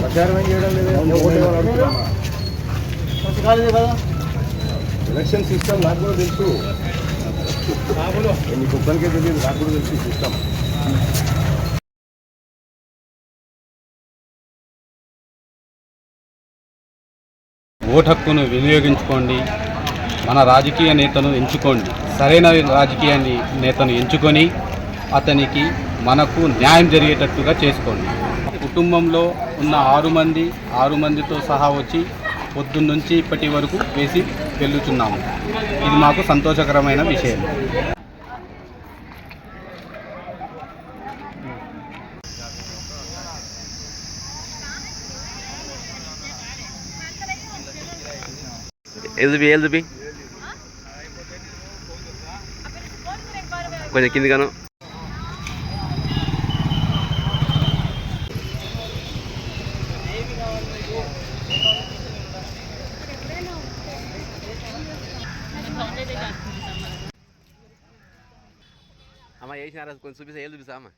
ప్రచారం చేయడం లేదు. ఎలక్షన్ సిస్టమ్ నాకు కూడా తెలుసు. మీకు ఒక్కరికే తెలియదు నాకు కూడా తెలుసు సిస్టమ్. ఓటు హక్కును వినియోగించుకోండి. మన రాజకీయ నేతను ఎంచుకోండి. సరైన రాజకీయ నేతను ఎంచుకొని అతనికి మనకు న్యాయం జరిగేటట్టుగా చేసుకోండి. కుటుంబంలో ఉన్న ఆరు మంది ఆరు మందితో సహా వచ్చి పొద్దున్నుంచి ఇప్పటి వరకు వేసి వెళ్ళుచున్నాము. ఇది మాకు సంతోషకరమైన విషయం. ఎల్దుబి ఎల్దుబి కొంచెం కింది గాను. అమ్మ వేసినారా కొంచెం చూపిస్తా ఏళ్ళు చూపిస్తా అమ్మ.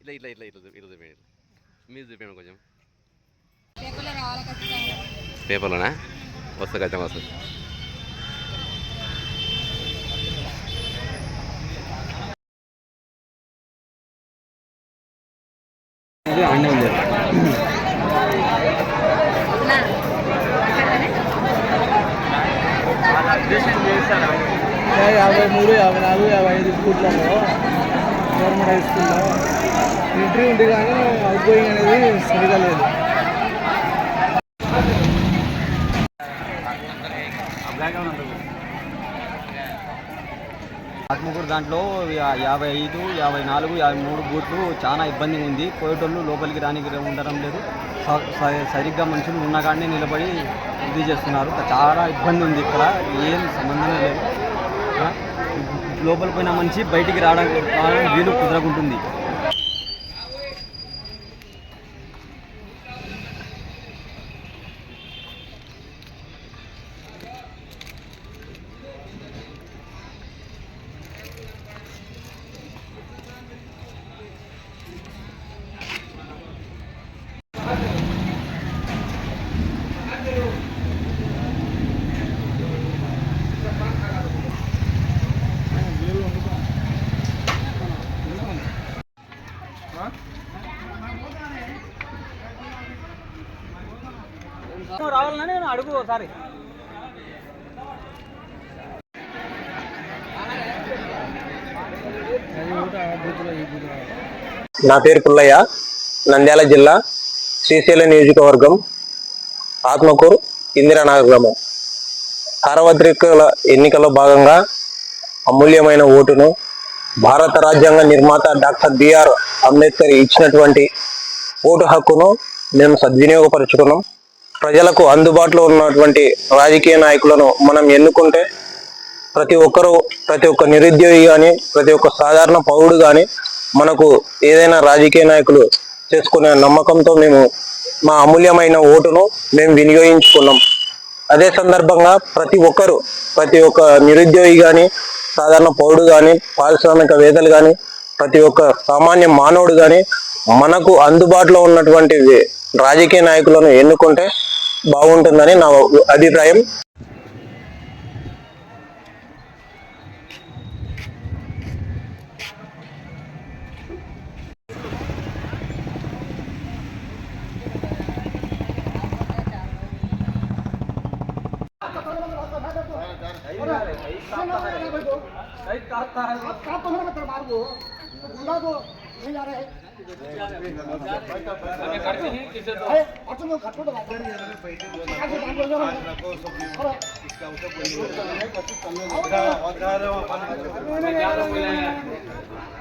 ఇట్లా ఇట్లా ఇట్లా ఇట్లా ఇట్లా చూపించండి మీరు చూపించండి కొంచెం. పేపర్లోనా? వస్తా ఖచ్చితంగా వస్తుంది. యాభై మూడు యాభై నాలుగు యాభై ఐదు స్కూట్లలో. గవర్నమెంట్ హై స్కూల్లో ఎంట్రీ ఉంది కానీ అవుట్ గోయింగ్ అనేది సరిగా లేదు. ఆత్మకూరు దాంట్లో యాభై ఐదు యాభై నాలుగు యాభై మూడు బూట్లు చాలా ఇబ్బందిగా ఉంది. పోయేటోళ్ళు లోపలికి రానికి ఉండడం లేదు. స- సరిగ్గా మనుషులు ఉన్న నిలబడి ఇది చేస్తున్నారు. చాలా ఇబ్బంది ఉంది ఇక్కడ. ఏం సంబంధమే లేదు. లోపలికి లోపల పోయిన మనిషి బయటికి రావడానికి వీలు కుదరకుంటుంది. రావాలని నేను అడుగు ఒకసారి. నా పేరు పుల్లయ్య నంద్యాల జిల్లా. శ్రీశైల నియోజకవర్గం ఆత్మకూరు ఇందిరానగర్ గ్రామం సార్వత్రికల ఎన్నికల్లో భాగంగా అమూల్యమైన ఓటును భారత రాజ్యాంగ నిర్మాత డాక్టర్ బిఆర్ అంబేద్కర్ ఇచ్చినటువంటి ఓటు హక్కును మేము సద్వినియోగపరుచుకున్నాం. ప్రజలకు అందుబాటులో ఉన్నటువంటి రాజకీయ నాయకులను మనం ఎన్నుకుంటే ప్రతి ఒక్కరూ ప్రతి ఒక్క నిరుద్యోగి కానీ ప్రతి ఒక్క సాధారణ పౌరుడు కానీ మనకు ఏదైనా రాజకీయ నాయకులు చేసుకునే నమ్మకంతో మేము మా అమూల్యమైన ఓటును మేము వినియోగించుకున్నాం. అదే సందర్భంగా ప్రతి ఒక్కరు ప్రతి ఒక్క నిరుద్యోగి కానీ సాధారణ పౌరుడు కానీ పారిశ్రామికవేత్తలు కానీ ప్రతి ఒక్క సామాన్య మానవుడు కానీ మనకు అందుబాటులో ఉన్నటువంటి రాజకీయ నాయకులను ఎన్నుకుంటే బాగుంటుందని నా అభిప్రాయం.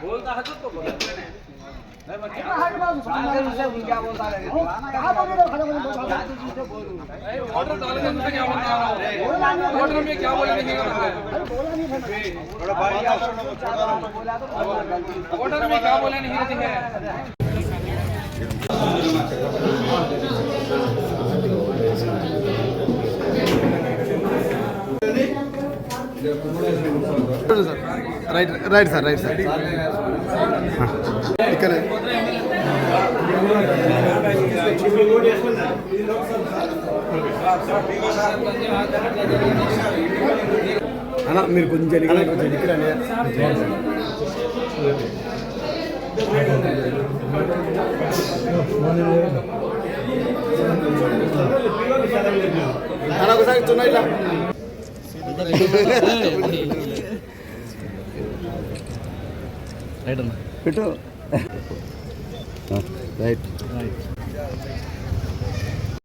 बोलता है तो बोला ऑर्डर में क्या बोला नहीं ऑर्डर में क्या बोला नहीं रहती है sir right right sir right sir. ఇక్కడ. అన్న మీరు కొంచెం కొంచెం ఇక్కడ అన్న ఒకసారి చున్నా ఇట్లా పెట్టు. రైట్